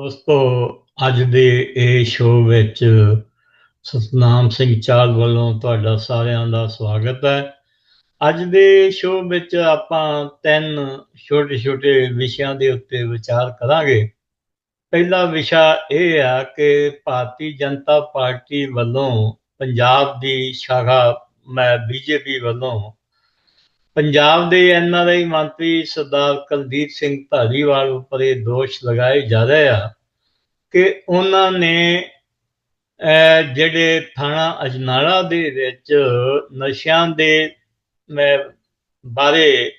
ਦੋਸਤੋ, ਅੱਜ ਦੇ ਇਹ ਸ਼ੋਅ ਵਿੱਚ ਸਤਨਾਮ ਸਿੰਘ ਚਾਲ ਵੱਲੋਂ ਤੁਹਾਡਾ ਸਾਰਿਆਂ ਦਾ ਸਵਾਗਤ ਹੈ। ਅੱਜ ਦੇ ਸ਼ੋਅ ਵਿੱਚ ਆਪਾਂ ਤਿੰਨ ਛੋਟੇ-ਛੋਟੇ ਵਿਸ਼ਿਆਂ ਦੇ ਉੱਤੇ ਵਿਚਾਰ ਕਰਾਂਗੇ। ਪਹਿਲਾ ਵਿਸ਼ਾ ਇਹ ਆ ਕਿ ਭਾਰਤੀ ਜਨਤਾ ਪਾਰਟੀ ਵੱਲੋਂ ਪੰਜਾਬ ਦੀ ਸ਼ਾਖਾ, ਮੈਂ ਬੀਜੇਪੀ ਵੱਲੋਂ ਪੰਜਾਬ ਦੇ ਐਨਆਰਆਈ ਮੰਤਰੀ ਸਰਦਾਰ ਕੁਲਦੀਪ ਸਿੰਘ ਧਾਲੀਵਾਲ ਉੱਪਰ ਇਹ ਦੋਸ਼ ਲਗਾਏ ਜਾ ਰਹੇ ਆ ਕਿ ਉਹਨਾਂ ਨੇ ਜਿਹੜੇ ਥਾਣਾ ਅਜਨਾਲਾ ਦੇ ਵਿੱਚ ਨਸ਼ਿਆਂ ਦੇ ਬਾਰੇ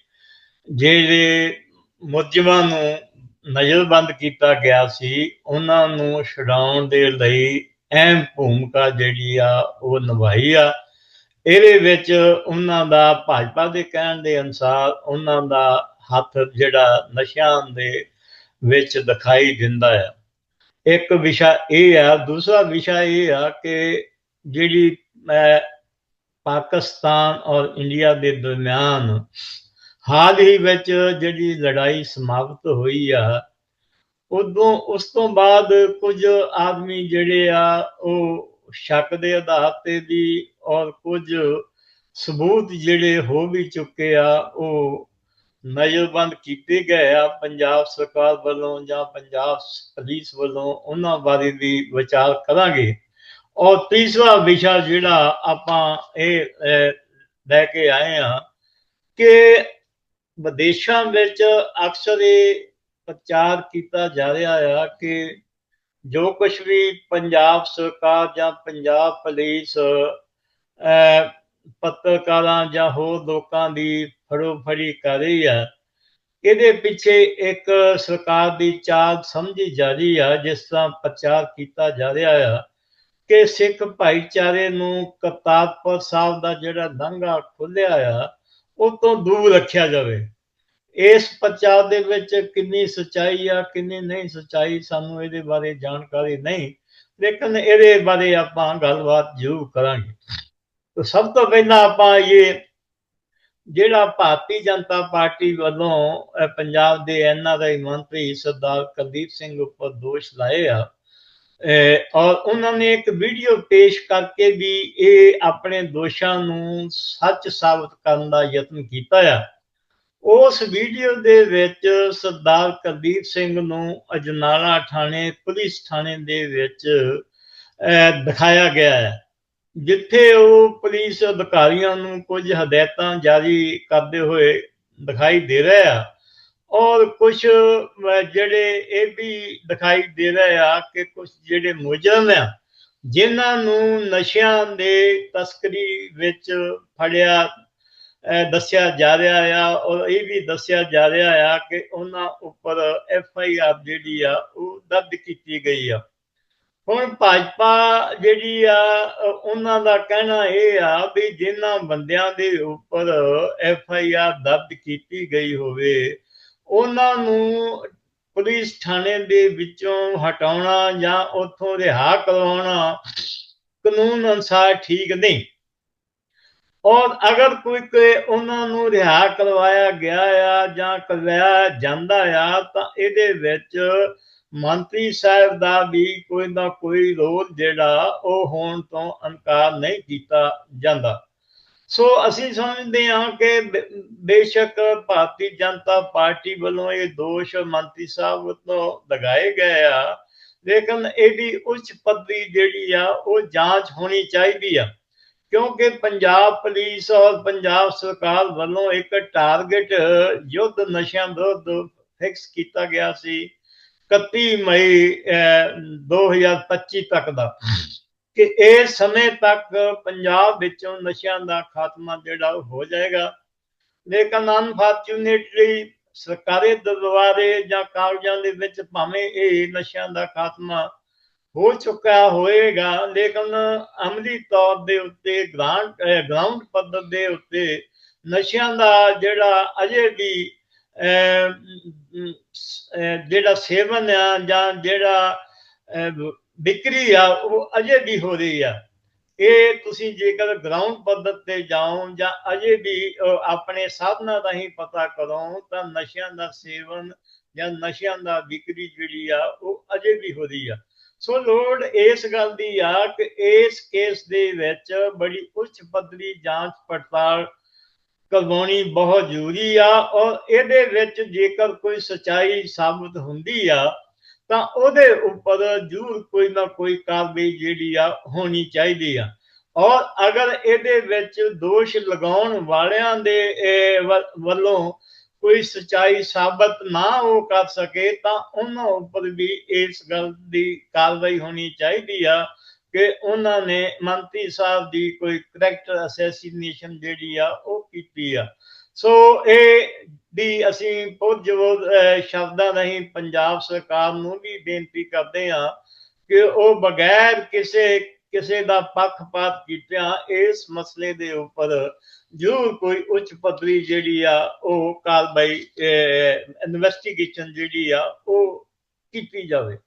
ਜਿਹੜੇ ਮੁਲਜ਼ਮਾਂ ਨੂੰ ਨਜ਼ਰਬੰਦ ਕੀਤਾ ਗਿਆ ਸੀ, ਉਹਨਾਂ ਨੂੰ ਛਡਾਉਣ ਦੇ ਲਈ ਅਹਿਮ ਭੂਮਿਕਾ ਜਿਹੜੀ ਆ ਉਹ ਨਿਭਾਈ ਆ। ਇਹਦੇ ਵਿੱਚ ਉਹਨਾਂ ਦਾ ਭਾਜਪਾ ਦੇ ਕਹਿਣ ਦੇ ਅਨੁਸਾਰ ਉਹਨਾਂ ਦਾ ਹੱਥ ਜਿਹੜਾ ਨਸ਼ਿਆਂ ਦੇ ਵਿੱਚ ਦਿਖਾਈ ਦਿੰਦਾ ਹੈ। ਇੱਕ ਵਿਸ਼ਾ ਇਹ ਆ ਦੂਸਰਾ ਵਿਸ਼ਾ ਇਹ ਆ ਕਿ ਜਿਹੜੀ ਅਹ, ਪਾਕਿਸਤਾਨ ਔਰ ਇੰਡੀਆ ਦੇ ਦਰਮਿਆਨ ਹਾਲ ਹੀ ਵਿੱਚ ਜਿਹੜੀ ਲੜਾਈ ਸਮਾਪਤ ਹੋਈ ਆ ਉਦੋਂ ਉਸ ਤੋਂ ਬਾਅਦ ਕੁਝ ਆਦਮੀ ਜਿਹੜੇ ਆ ਉਹ ਸ਼ੱਕ ਦੇ ਆਧਾਰ ਤੇ ਵੀ ਔਰ ਕੁਝ ਸਬੂਤ ਜਿਹੜੇ ਹੋ ਵੀ ਚੁੱਕੇ ਆ, ਉਹ ਨਜ਼ਰਬੰਦ ਕੀਤੇ ਗਏ ਆ ਪੰਜਾਬ ਸਰਕਾਰ ਵੱਲੋਂ ਜਾਂ ਪੰਜਾਬ ਪੁਲਿਸ ਵੱਲੋਂ, ਉਹਨਾਂ ਬਾਰੇ ਵੀ ਵਿਚਾਰ ਕਰਾਂਗੇ। ਔਰ ਤੀਸਰਾ ਵਿਸ਼ਾ ਜਿਹੜਾ ਆਪਾਂ ਇਹ ਲੈ ਕੇ ਆਏ ਆ ਕਿ ਵਿਦੇਸ਼ਾਂ ਵਿੱਚ ਅਕਸਰ ਇਹ ਪ੍ਰਚਾਰ ਕੀਤਾ ਜਾ ਰਿਹਾ ਆ ਕਿ ਜੋ ਕੁਝ ਵੀ ਪੰਜਾਬ ਸਰਕਾਰ ਜਾਂ ਪੰਜਾਬ ਪੁਲਿਸ ਪੱਤਰਕਾਰਾਂ ਜਾਂ ਹੋਰ ਲੋਕਾਂ ਦੀ ਫੜੋ-ਫੜੀ ਕਰ ਰਹੀ ਆ ਇਹਦੇ ਪਿੱਛੇ ਇੱਕ ਸਰਕਾਰ ਦੀ ਚਾਲ ਸਮਝੀ ਜਾ ਰਹੀ ਆ, ਜਿਸ ਤਰ੍ਹਾਂ ਪ੍ਰਚਾਰ ਕੀਤਾ ਜਾ ਰਿਹਾ ਆ, ਕਿ ਸਿੱਖ ਭਾਈਚਾਰੇ ਨੂੰ ਕਰਤਾਰਪੁਰ ਸਾਹਿਬ ਦਾ ਜਿਹੜਾ ਲੰਘਾ ਖੁੱਲਿਆ ਆ, ਉਹ ਤੋਂ ਦੂਰ ਰੱਖਿਆ ਜਾਵੇ। ਇਸ ਪ੍ਰਚਾਰ ਦੇ ਵਿੱਚ ਕਿੰਨੀ ਸਚਾਈ ਆ, ਕਿੰਨੀ ਨਹੀਂ ਸਚਾਈ ਸਾਨੂੰ ਇਹਦੇ ਬਾਰੇ ਜਾਣਕਾਰੀ ਨਹੀਂ। ਲੇਕਿਨ ਇਹਦੇ ਬਾਰੇ ਆਪਾਂ ਗੱਲਬਾਤ ਜ਼ਰੂਰ ਕਰਾਂਗੇ। ਤਾਂ ਸਭ ਤੋਂ ਪਹਿਲਾਂ ਆਪਾਂ ਇਹ ਜਿਹੜਾ ਭਾਰਤੀ ਜਨਤਾ ਪਾਰਟੀ ਵੱਲੋਂ ਪੰਜਾਬ ਦੇ ਐਨਆਰਆਈ ਮੰਤਰੀ ਸਰਦਾਰ ਕੁਲਦੀਪ ਸਿੰਘ ਉੱਪਰ ਦੋਸ਼ ਲਾਏ ਆ ਔਰ ਉਹਨਾਂ ਨੇ ਇੱਕ ਵੀਡੀਓ ਪੇਸ਼ ਕਰਕੇ ਵੀ ਇਹ ਆਪਣੇ ਦੋਸ਼ਾਂ ਨੂੰ ਸੱਚ ਸਾਬਤ ਕਰਨ ਦਾ ਯਤਨ ਕੀਤਾ ਆ। ਉਸ ਵੀਡੀਓ ਦੇ ਵਿੱਚ ਸਰਦਾਰ ਕੁਲਦੀਪ ਸਿੰਘ ਨੂੰ ਅਜਨਾਲਾ ਥਾਣੇ, ਪੁਲਿਸ ਥਾਣੇ ਦੇ ਵਿੱਚ ਦਿਖਾਇਆ ਗਿਆ ਹੈ, ਜਿੱਥੇ ਉਹ ਪੁਲਿਸ ਅਧਿਕਾਰੀਆਂ ਨੂੰ ਕੁਝ ਹਦਾਇਤਾਂ ਜਾਰੀ ਕਰਦੇ ਹੋਏ ਦਿਖਾਈ ਦੇ ਰਹੇ ਆ। ਔਰ ਕੁਝ ਜਿਹੜੇ ਇਹ ਵੀ ਦਿਖਾਈ ਦੇ ਰਹੇ ਆ ਕਿ ਕੁਝ ਜਿਹੜੇ ਮੁਜਰਮ ਆ, ਜਿਨ੍ਹਾਂ ਨੂੰ ਨਸ਼ਿਆਂ ਦੇ ਤਸਕਰੀ ਵਿੱਚ ਫੜਿਆ ਦੱਸਿਆ ਜਾ ਰਿਹਾ ਆ, ਔਰ ਇਹ ਵੀ ਦੱਸਿਆ ਜਾ ਰਿਹਾ ਆ ਕਿ ਉਹਨਾਂ ਉੱਪਰ ਐਫ ਆਈ ਆਰ ਜਿਹੜੀ ਆ, ਉਹ ਦਰਜ ਕੀਤੀ ਗਈ ਆ। ਹੁਣ ਭਾਜਪਾ ਜਿਹੜੀ ਆ, ਉਹਨਾਂ ਦਾ ਕਹਿਣਾ ਇਹ ਆ ਵੀ ਜਿਨ੍ਹਾਂ ਬੰਦਿਆਂ ਦੇ ਉੱਪਰ ਐਫ ਆਈ ਆਰ ਦਰਜ ਕੀਤੀ ਗਈ ਹੋਵੇ, ਉਹਨਾਂ ਨੂੰ ਪੁਲਿਸ ਥਾਣੇ ਦੇ ਵਿੱਚੋਂ ਹਟਾਉਣਾ ਜਾਂ ਉੱਥੋਂ ਰਿਹਾ ਕਰਵਾਉਣਾ ਕਾਨੂੰਨ ਅਨੁਸਾਰ ਠੀਕ ਨਹੀਂ। ਔਰ ਅਗਰ ਕੋਈ ਕੋਈ ਉਹਨਾਂ ਨੂੰ ਰਿਹਾ ਕਰਵਾਇਆ ਗਿਆ ਆ ਜਾਂ ਕਰਵਾਇਆ ਜਾਂਦਾ ਆ, ਤਾਂ ਇਹਦੇ ਵਿੱਚ ਮੰਤਰੀ ਸਾਹਿਬ ਦਾ ਵੀ ਕੋਈ ਨਾ ਕੋਈ ਰੋਲ ਜਿਹੜਾ ਉਹ ਹੋਣ ਤੋਂ ਇਨਕਾਰ ਨਹੀਂ ਕੀਤਾ ਜਾਂਦਾ। ਸੋ ਅਸੀਂ ਸਮਝਦੇ ਹਾਂ ਕਿ ਬੇ- ਬੇਸ਼ੱਕ ਭਾਰਤੀ ਜਨਤਾ ਪਾਰਟੀ ਵੱਲੋਂ ਇਹ ਦੋਸ਼ ਮੰਤਰੀ ਸਾਹਿਬ ਵੱਲੋਂ ਲਗਾਏ ਗਏ ਆ, ਲੇਕਿਨ ਇਹਦੀ ਉੱਚ ਪੱਧਰੀ ਜਿਹੜੀ ਆ ਉਹ ਜਾਂਚ ਹੋਣੀ ਚਾਹੀਦੀ ਆ। ਕਿਉਂਕਿ ਪੰਜਾਬ ਪੁਲਿਸ ਔਰ ਪੰਜਾਬ ਸਰਕਾਰ ਵੱਲੋਂ ਇੱਕ ਟਾਰਗੇਟ ਯੁੱਧ ਨਸ਼ਿਆਂ ਵਿਰੁੱਧ ਫਿਕਸ ਕੀਤਾ ਗਿਆ ਸੀ 31 ਮਈ ਅਹ, 2025 ਤੱਕ ਦਾ। ਕਿ ਇਹ ਸਮੇਂ ਤੱਕ ਪੰਜਾਬ ਵਿੱਚੋਂ ਨਸ਼ਿਆਂ ਦਾ ਖਾਤਮਾ ਜਿਹੜਾ ਹੋ ਜਾਏਗਾ। ਲੇਕਿਨ ਅਨਫੋਰਚੂਨੇਟਲੀ ਸਰਕਾਰੀ ਦਰਬਾਰੇ ਜਾਂ ਕਾਲਜਾਂ ਦੇ ਵਿੱਚ ਭਾਵੇਂ ਇਹ ਨਸ਼ਿਆਂ ਦਾ ਖਾਤਮਾ ਹੋ ਚੁੱਕਾ ਹੋਏਗਾ। ਲੇਕਿਨ ਅਮਲੀ ਤੌਰ ਦੇ ਉੱਤੇ ਗ੍ਰਾਂਟ ਗਰਾਊਂਡ ਪੱਧਰ ਦੇ ਉੱਤੇ ਨਸ਼ਿਆਂ ਦਾ ਜਿਹੜਾ ਅਜੇ ਵੀ ਜਿਹੜਾ ਸੇਵਨ ਆ ਜਾਂ ਜਿਹੜਾ ਵਿਕਰੀ ਆ ਉਹ ਅਜੇ ਵੀ ਹੋ ਰਹੀ ਆ। ਇਹ ਤੁਸੀਂ ਜੇਕਰ ਗਰਾਊਂਡ ਪੱਧਰ ਤੇ ਜਾਓ ਜਾਂ ਅਜੇ ਵੀ ਅਹ, ਆਪਣੇ ਸਾਧਨਾਂ ਰਾਹੀਂ ਪਤਾ ਕਰੋ ਤਾਂ ਨਸ਼ਿਆਂ ਦਾ ਸੇਵਨ ਜਾਂ ਨਸ਼ਿਆਂ ਦਾ ਵਿਕਰੀ ਜਿਹੜੀ ਆ ਉਹ ਅਜੇ ਵੀ ਹੋ ਰਹੀ ਆ। ਸੋ ਲੋੜ ਇਸ ਗੱਲ ਦੀ ਆ ਕਿ ਇਸ ਕੇਸ ਦੇ ਵਿੱਚ ਬੜੀ ਉੱਚ ਪੱਧਰੀ ਜਾਂਚ ਪੜਤਾਲ ਕਰਵਾਉਣੀ ਬਹੁਤ ਜ਼ਰੂਰੀ ਆ ਔਰ ਇਹਦੇ ਵਿੱਚ ਜੇਕਰ ਕੋਈ ਸਚਾਈ ਸਾਬਤ ਹੁੰਦੀ ਆ, ਤਾਂ ਉਹਦੇ ਉੱਪਰ ਜ਼ਰੂਰ ਕੋਈ ਨਾ ਕੋਈ ਕਾਰਵਾਈ ਜਿਹੜੀ ਆ ਹੋਣੀ ਚਾਹੀਦੀ ਆ। ਔਰ ਅਗਰ ਇਹਦੇ ਵਿੱਚ ਦੋਸ਼ ਲਗਾਉਣ ਵਾਲਿਆਂ ਦੇ ਵੱਲੋਂ ਕੋਈ ਸਚਾਈ ਸਾਬਤ ਨਾ ਉਹ ਕਰ ਸਕੇ ਤਾਂ ਉਹਨਾਂ ਉੱਪਰ ਵੀ ਇਸ ਗੱਲ ਦੀ ਕਾਰਵਾਈ ਹੋਣੀ ਚਾਹੀਦੀ ਆ ਕਿ ਉਹਨਾਂ ਨੇ ਮੰਤਰੀ ਸਾਹਿਬ ਦੀ ਕੋਈ ਕਰੈਕਟਰ ਅਸੈਸੀਨੇਸ਼ਨ ਜਿਹੜੀ ਆ ਉਹ ਕੀਤੀ ਆ। ਸੋ ਇਹ ਦੀ ਅਸੀਂ ਬਹੁਤ ਜੋ ਸ਼ਬਦਾਂ ਨਹੀਂ ਪੰਜਾਬ ਸਰਕਾਰ ਨੂੰ ਵੀ ਬੇਨਤੀ ਕਰਦੇ ਆ ਕਿ ਉਹ ਬਗੈਰ ਕਿਸੇ ਕਿਸੇ ਦਾ ਪੱਖਪਾਤ ਕੀਤਾ ਇਸ ਮਸਲੇ ਦੇ ਉੱਪਰ ਜੋ ਕੋਈ ਉੱਚ ਪੱਧਰੀ ਜਿਹੜੀ ਆ ਉਹ ਕਾਰਵਾਈ ਇਨਵੈਸਟੀਗੇਸ਼ਨ ਜਿਹੜੀ ਆ ਉਹ ਕੀਤੀ ਜਾਵੇ।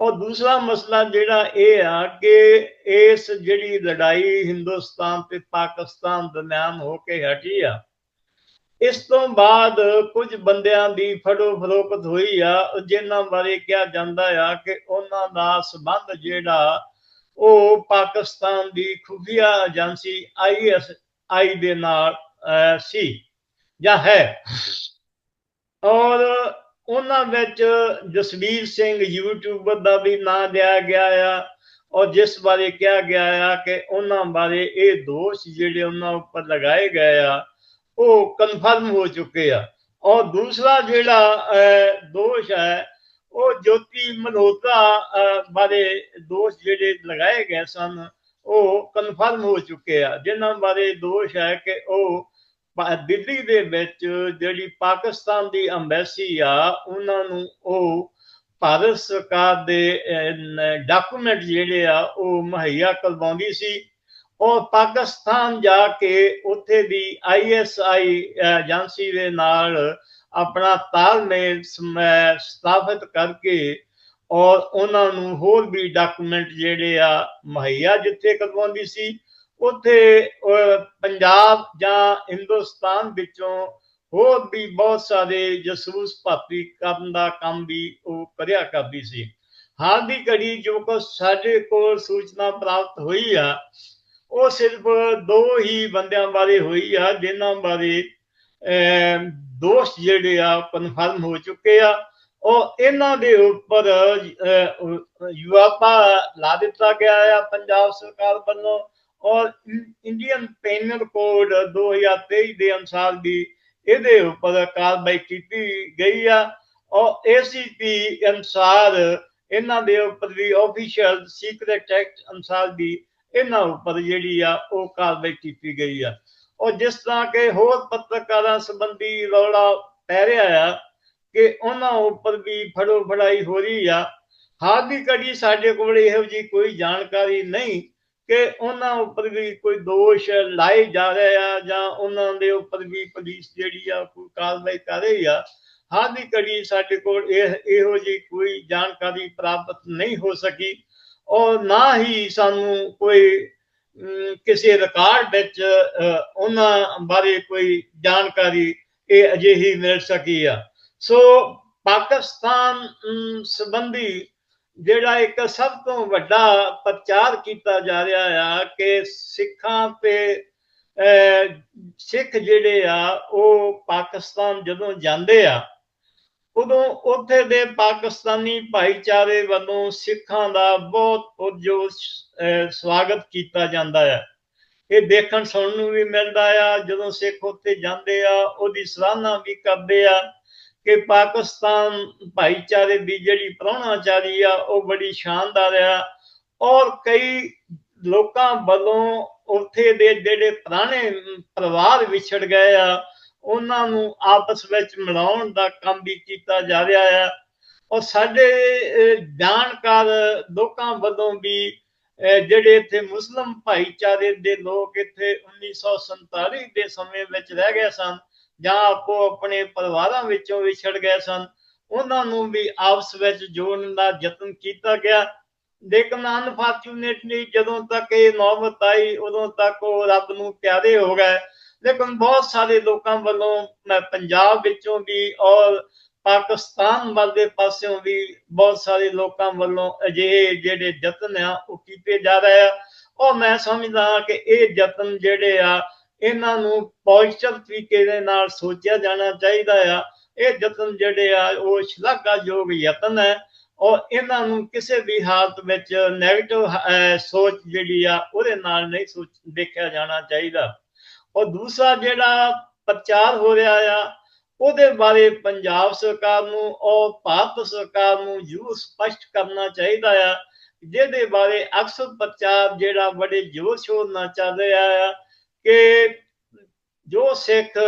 ਔਰ ਦੂਸਰਾ ਮਸਲਾ ਜਿਹੜਾ ਇਹ ਆ ਕਿ ਇਸ ਜਿਹੜੀ ਲੜਾਈ ਹਿੰਦੁਸਤਾਨ ਤੇ ਪਾਕਿਸਤਾਨ ਦਰਮਿਆਨ ਹੋ ਕੇ ਹਟੀ ਆ, ਇਸ ਤੋਂ ਬਾਅਦ ਕੁਝ ਬੰਦਿਆਂ ਦੀ ਫੜੋ ਫਰੋਖਤ ਹੋਈ ਆ, ਜਿਨ੍ਹਾਂ ਬਾਰੇ ਕਿਹਾ ਜਾਂਦਾ ਆ ਕਿ ਉਹਨਾਂ ਦਾ ਸਬੰਧ ਜਿਹੜਾ ਉਹ ਪਾਕਿਸਤਾਨ ਦੀ ਖੁਫੀਆ ਏਜੰਸੀ ਆਈਐਸ ਦੇ ਨਾਲ ਸੀ, ਜਾਂ ਹੈ। ਔਰ ਉਹਨਾਂ ਵਿੱਚ ਜਸਵੀਰ ਸਿੰਘ ਯੂਟਿਊਬਰ ਦਾ ਵੀ ਨਾਂ ਲਿਆ ਗਿਆ ਆ। ਔਰ ਜਿਸ ਬਾਰੇ ਕਿਹਾ ਗਿਆ ਆ ਕਿ ਉਹਨਾਂ ਬਾਰੇ ਇਹ ਦੋਸ਼ ਜਿਹੜੇ ਉਹਨਾਂ ਉੱਪਰ ਲਗਾਏ ਗਏ ਆ, ਉਹ ਕਨਫਰਮ ਹੋ ਚੁੱਕੇ ਆ। ਔਰ ਦੂਸਰਾ ਜਿਹੜਾ ਦੋਸ਼ ਹੈ ਉਹ ਜੋਤੀ ਮਨੋਤਾ ਬਾਰੇ ਦੋਸ਼ ਜਿਹੜੇ ਲਗਾਏ ਗਏ ਸਨ, ਉਹ ਕਨਫਰਮ ਹੋ ਚੁੱਕੇ ਆ। ਜਿਨ੍ਹਾਂ ਬਾਰੇ ਦੋਸ਼ ਹੈ ਕਿ ਉਹ ਦਿੱਲੀ ਦੇ ਵਿੱਚ ਜਿਹੜੀ ਪਾਕਿਸਤਾਨ ਦੀ ਅੰਬੈਸੀ ਆ, ਉਹਨਾਂ ਨੂੰ ਉਹ ਭਾਰਤ ਸਰਕਾਰ ਦੇ ਡਾਕੂਮੈਂਟ ਜਿਹੜੇ ਆ, ਉਹ ਮੁਹੱਈਆ ਕਰਵਾਉਂਦੀ ਸੀ। ਔਰ ਪਾਕਿਸਤਾਨ ਜਾ ਕੇ ਉੱਥੇ ਦੀ ਆਈਐਸਆਈ ਏਜੰਸੀ ਦੇ ਨਾਲ ਆਪਣਾ ਤਾਲਮੇਲ ਸਥਾਪਿਤ ਕਰਕੇ ਔਰ ਉਹਨਾਂ ਨੂੰ ਹੋਰ ਵੀ ਡਾਕੂਮੈਂਟ ਜਿਹੜੇ ਆ ਮੁਹੱਈਆ ਜਿੱਥੇ ਕਰਵਾਉਂਦੀ ਸੀ, ਉੱਥੇ ਪੰਜਾਬ ਜਾਂ ਹਿੰਦੁਸਤਾਨ ਵਿੱਚੋਂ ਹੋਰ ਵੀ ਬਹੁਤ ਸਾਰੇ ਜਸੂਸ ਭਾਤੀ ਕਰਨ ਦਾ ਕੰਮ ਵੀ ਉਹ ਕਰਿਆ ਕਰਦੀ ਸੀ। ਹਾਲ ਦੀ ਘੜੀ ਜੋ ਕੋ ਸਾਡੇ ਕੋਲ ਸੂਚਨਾ ਪ੍ਰਾਪਤ ਹੋਈ ਆ, ਉਹ ਸਿਰਫ ਦੋ ਹੀ ਬੰਦਿਆਂ ਬਾਰੇ ਹੋਈ ਆ, ਜਿਨ੍ਹਾਂ ਬਾਰੇ ਦੋਸ਼ ਜਿਹੜੇ ਆ ਕਨਫਰਮ ਹੋ ਚੁੱਕੇ ਆ। ਉਹ ਇਹਨਾਂ ਦੇ ਉੱਪਰ ਯੂਆਪਾ ਲਾ ਦਿੱਤਾ ਗਿਆ ਆ ਪੰਜਾਬ ਸਰਕਾਰ ਵੱਲੋਂ। ਔਰ ਇੰਡੀਅਨ ਪੈਨਲ ਕੋਡ 2023 ਦੇ ਅਨੁਸਾਰ ਵੀ ਇਹਦੇ ਉੱਪਰ ਕਾਰਵਾਈ ਕੀਤੀ ਗਈ ਆ। ਔਰ ਏਸੀਪੀ ਅਨੁਸਾਰ ਇਹਨਾਂ ਦੇ ਉੱਪਰ ਵੀ ਆਫੀਸ਼ੀਅਲ ਸੀਕ੍ਰੇਟ ਐਕਟ ਅਨੁਸਾਰ ਵੀ ਇਹਨਾਂ ਉੱਪਰ ਜਿਹੜੀ ਆ ਉਹ ਕਾਰਵਾਈ ਕੀਤੀ ਗਈ ਆ। ਔਰ ਜਿਸ ਤਰ੍ਹਾਂ ਕਿ ਹੋਰ ਪੱਤਰਕਾਰਾਂ ਸੰਬੰਧੀ ਰੌਲਾ ਪੈ ਰਿਹਾ ਆ ਕਿ ਉਹਨਾਂ ਉੱਪਰ ਵੀ ਫੜੋ ਫੜਾਈ ਹੋ ਰਹੀ ਆ। ਹਾਲ ਦੀ ਘੜੀ ਸਾਡੇ ਕੋਲ ਇਹੋ ਜੀ ਕੋਈ ਜਾਣਕਾਰੀ ਨਹੀਂ ਕਿ ਉਹਨਾਂ ਉੱਪਰ ਵੀ ਕੋਈ ਦੋਸ਼ ਲਾਏ ਜਾ ਰਹੇ ਆ ਜਾਂ ਉਹਨਾਂ ਦੇ ਉੱਪਰ ਵੀ ਪੁਲਿਸ ਜਿਹੜੀ ਆ ਕੋਈ ਕਾਰਵਾਈ ਕਰ ਰਹੀ ਆ। ਹਾਲ ਦੀ ਘੜੀ ਸਾਡੇ ਕੋਲ ਇਹ ਇਹੋ ਜੀ ਕੋਈ ਜਾਣਕਾਰੀ ਪ੍ਰਾਪਤ ਨਹੀਂ ਹੋ ਸਕੀ। ਔਰ ਨਾ ਹੀ ਸਾਨੂੰ ਕੋਈ ਕਿਸੇ ਰਿਕਾਰਡ ਵਿੱਚ ਉਹਨਾਂ ਬਾਰੇ ਕੋਈ ਜਾਣਕਾਰੀ ਇਹ ਅਜੇ ਹੀ ਮਿਲ ਸਕੀ ਆ। ਸੋ ਪਾਕਿਸਤਾਨ ਸੰਬੰਧੀ ਜਿਹੜਾ ਇੱਕ ਸਭ ਤੋਂ ਵੱਡਾ ਪ੍ਰਚਾਰ ਕੀਤਾ ਜਾ ਰਿਹਾ ਆ ਕਿ ਸਿੱਖਾਂ ਤੇ ਸਿੱਖ ਜਿਹੜੇ ਆ, ਉਹ ਪਾਕਿਸਤਾਨ ਜਦੋਂ ਜਾਂਦੇ ਆ ਉਦੋਂ ਉੱਥੇ ਦੇ ਪਾਕਿਸਤਾਨੀ ਭਾਈਚਾਰੇ ਵੱਲੋਂ ਸਿੱਖਾਂ ਦਾ ਬਹੁਤ ਪੁਰਜੋਸ਼ ਸਵਾਗਤ ਕੀਤਾ ਜਾਂਦਾ ਹੈ। ਇਹ ਦੇਖਣ ਸੁਣਨ ਨੂੰ ਵੀ ਮਿਲਦਾ ਆ, ਜਦੋਂ ਸਿੱਖ ਉੱਥੇ ਜਾਂਦੇ ਆ, ਉਹਦੀ ਸਰਾਹਨਾ ਵੀ ਕਰਦੇ ਆ ਕਿ ਪਾਕਿਸਤਾਨ ਭਾਈਚਾਰੇ ਦੀ ਜਿਹੜੀ ਪ੍ਰਾਹੁਣਾਚਾਰੀ ਆ, ਉਹ ਬੜੀ ਸ਼ਾਨਦਾਰ ਆ ਔਰ ਕਈ ਲੋਕਾਂ ਵੱਲੋਂ ਉੱਥੇ ਦੇ ਜਿਹੜੇ ਪੁਰਾਣੇ ਪਰਿਵਾਰ ਵਿਛੜ ਗਏ ਆ ਉਹਨਾਂ ਨੂੰ ਆਪਸ ਵਿੱਚ ਮਿਲਾਉਣ ਦਾ ਕੰਮ ਵੀ ਕੀਤਾ ਜਾ ਰਿਹਾ ਹੈ। ਔਰ ਸਾਡੇ ਜਾਣਕਾਰ ਲੋਕਾਂ ਵੱਲੋਂ ਵੀ ਜਿਹੜੇ ਇੱਥੇ ਮੁਸਲਮ ਭਾਈਚਾਰੇ ਦੇ ਲੋਕ ਇੱਥੇ 1947 ਦੇ ਸਮੇਂ ਵਿੱਚ ਰਹਿ ਗਏ ਸਨ ਜਾਂ ਆਪੋ ਆਪਣੇ ਪਰਿਵਾਰਾਂ ਵਿੱਚੋਂ ਵਿਛੜ ਗਏ ਸਨ, ਉਹਨਾਂ ਨੂੰ ਵੀ ਆਪਸ ਵਿੱਚ ਜੋੜਨ ਦਾ ਯਤਨ ਕੀਤਾ ਗਿਆ। ਲੇਕਿਨ ਅਨਫੋਰਚੂਨੇਟਲੀ ਜਦੋਂ ਤੱਕ ਇਹ ਨੌਬਤ ਆਈ, ਉਦੋਂ ਤੱਕ ਉਹ ਰੱਬ ਨੂੰ ਪਿਆਰੇ ਹੋ ਗਏ। ਲੇਕਿਨ ਬਹੁਤ ਸਾਰੇ ਲੋਕਾਂ ਵੱਲੋਂ ਪੰਜਾਬ ਵਿੱਚੋਂ ਵੀ ਔਰ ਪਾਕਿਸਤਾਨ ਵੱਲ ਦੇ ਪਾਸਿਓਂ ਵੀ ਬਹੁਤ ਸਾਰੇ ਲੋਕਾਂ ਵੱਲੋਂ ਅਜਿਹੇ ਜਿਹੜੇ ਯਤਨ ਆ, ਉਹ ਕੀਤੇ ਜਾ ਰਹੇ ਆ। ਉਹ ਮੈਂ ਸਮਝਦਾ ਹਾਂ ਕਿ ਇਹ ਯਤਨ ਜਿਹੜੇ ਆ, ਇਹਨਾਂ ਨੂੰ ਪੋਜ਼ਿਟਿਵ ਤਰੀਕੇ ਦੇ ਨਾਲ ਸੋਚਿਆ ਜਾਣਾ ਚਾਹੀਦਾ ਆ। ਇਹ ਯਤਨ ਜਿਹੜੇ ਆ, ਉਹ ਸ਼ਲਾਘਾਯੋਗ ਯਤਨ ਹੈ। ਔਰ ਇਹਨਾਂ ਨੂੰ ਕਿਸੇ ਵੀ ਹਾਲਤ ਵਿੱਚ 네ਗੇਟਿਵ ਸੋਚ ਜਿਹੜੀ ਆ, ਉਹਦੇ ਨਾਲ ਨਹੀਂ ਸੋਚ, ਦੇਖਿਆ ਜਾਣਾ ਚਾਹੀਦਾ। ਔਰ ਦੂਸਰਾ ਜਿਹੜਾ ਪ੍ਰਚਾਰ ਹੋ ਰਿਹਾ ਆ, ਉਹਦੇ ਬਾਰੇ ਪੰਜਾਬ ਸਰਕਾਰ ਨੂੰ ਔਰ ਭਾਰਤ ਸਰਕਾਰ ਨੂੰ ਜ਼ਰੂਰ ਸਪਸ਼ਟ ਕਰਨਾ ਚਾਹੀਦਾ ਆ, ਜਿਹਦੇ ਬਾਰੇ ਅਕਸਰ ਪ੍ਰਚਾਰ ਜਿਹੜਾ ਬੜੇ ਜ਼ੋਰ ਸ਼ੋਰ ਨਾਲ ਚੱਲ ਰਿਹਾ ਆ ਕਿ ਜੋ ਸਿੱਖ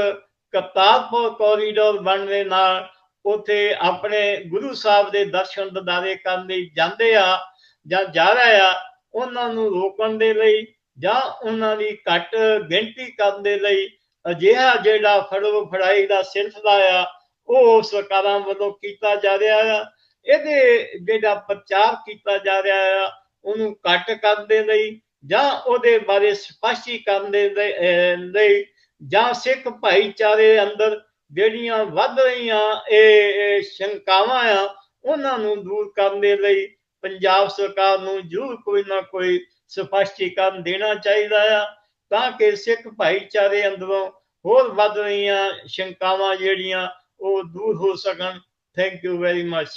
ਕਰਤਾਰਪੁਰ ਕੋਰੀਡੋਰ ਬਣਨੇ ਨਾਲ ਉਥੇ ਆਪਣੇ ਗੁਰੂ ਸਾਹਿਬ ਦੇ ਦਰਸ਼ਨ ਦਿਦਾਰੇ ਕਰਨ ਲਈ ਜਾਂਦੇ ਆ ਜਾਂ ਜਾ ਰਹੇ ਆ, ਉਹਨਾਂ ਨੂੰ ਰੋਕਣ ਦੇ ਲਈ ਜਾਂ ਉਹਨਾਂ ਦੀ ਘੱਟ ਗਿਣਤੀ ਕਰਨ ਦੇ ਲਈ ਅਜਿਹਾ ਜਿਹੜਾ ਫੜੋ ਫੜਾਈ ਦਾ ਸਿਲਸਿਲਾ ਆ ਉਹ ਸਰਕਾਰਾਂ ਵੱਲੋਂ ਕੀਤਾ ਜਾ ਰਿਹਾ ਆ। ਇਹਦੇ ਜਿਹੜਾ ਪ੍ਰਚਾਰ ਕੀਤਾ ਜਾ ਰਿਹਾ ਆ, ਉਹਨੂੰ ਘੱਟ ਕਰਨ ਦੇ ਲਈ ਜਾਂ ਉਹਦੇ ਬਾਰੇ ਸਪਸ਼ਟੀਕਰਨ ਦੇ ਲਈ ਜਾਂ ਸਿੱਖ ਭਾਈਚਾਰੇ ਅੰਦਰ ਜਿਹੜੀਆਂ ਵੱਧ ਰਹੀਆਂ ਇਹ ਸ਼ੰਕਾਵਾਂ ਆ, ਉਹਨਾਂ ਨੂੰ ਦੂਰ ਕਰਨ ਦੇ ਲਈ ਪੰਜਾਬ ਸਰਕਾਰ ਨੂੰ ਜ਼ਰੂਰ ਕੋਈ ਨਾ ਕੋਈ ਸਪਸ਼ਟੀਕਰਨ ਦੇਣਾ ਚਾਹੀਦਾ ਆ, ਤਾਂ ਕਿ ਸਿੱਖ ਭਾਈਚਾਰੇ ਅੰਦਰੋਂ ਹੋਰ ਵੱਧ ਰਹੀਆਂ ਸ਼ੰਕਾਵਾਂ ਜਿਹੜੀਆਂ ਉਹ ਦੂਰ ਹੋ ਸਕਣ। Thank you very much